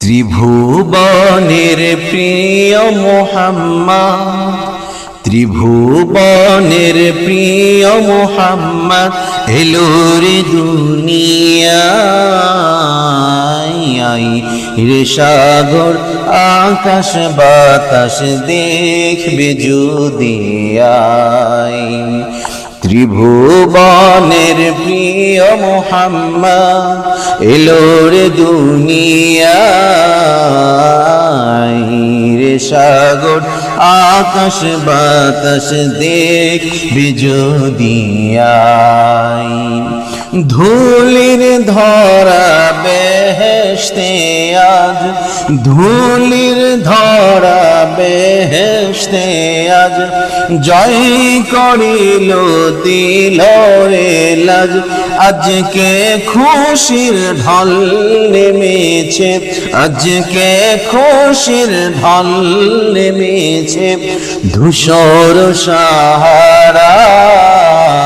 ত্রিভুবনের প্রিয় মোহাম্মদ, ত্রিভুবনের প্রিয় মোহাম্মদ এলোর দুনিয়ায় রে সাগর, আকাশ বাতাস দেখবে যদি আয় ত্রিভুবনের প্রিয় মোহাম্মা এলোর দুনিয়া সাগর আকাশ বাতাস দেখ বিজদিয়াই ধুলির ধরা বেহেশতে আজ, ধুলির ধরা বেহেশতে আজ। জয় করিল, দিল লাজ, আজকে খুশির ঢল নেমেছে, আজকে খুশির ঢল নেমেছে। ধূসর সাহারা হিরে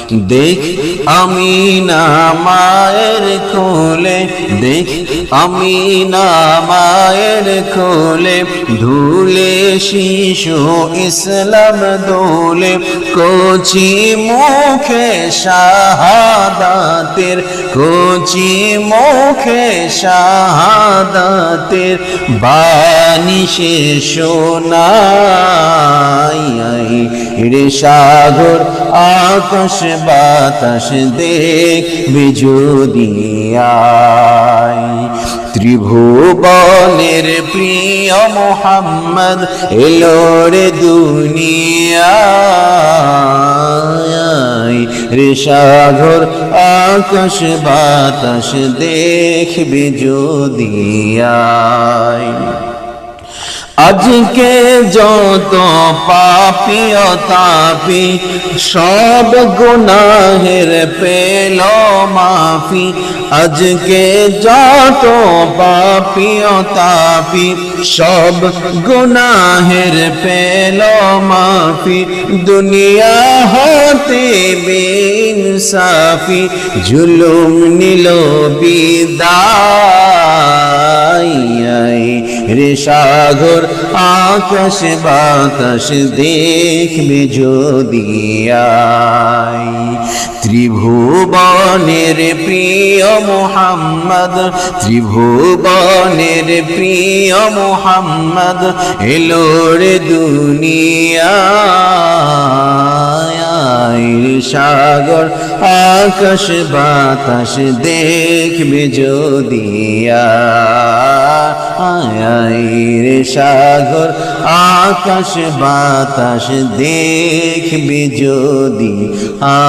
দেখ আমি না মায়ের কোলে, দেখ আমি না মায়ের কোলে, ধুলে শিশু ইসলাম দোলে, কোচি মুখে শাহাদাতের, কোচি মুখে শাহাদাতের বাণী সে শোনাই রে সাগর, আকাশ বাতাস দেখ বিজুদিয়াই ত্রিভুবনের প্রিয় মোহাম্মদ এলোর রে সাগর, আকাশ বাতাস দেখবি যদিয়ায় আজকে যত পাপিও তাপি, সব গুনাহের পেল মাফি। আজকে যত পাপিও তাপি, সব গুনাহের পেল মাফি। দুনিয়া হতে বেইনসাফি জুলুম নিল বিদায়। রে সাগর, আকাশ বাতাস দেখবে যদিয়াই ত্রিভুবনের প্রিয় মোহাম্মদ, ত্রিভুবনের প্রিয় মোহাম্মদ এলোর দুনিয়ায়। সাগর, আকাশ বাতাস দেখবে যদিয়া রে সাগর আকাশ বাতাস দেখবি যদি আ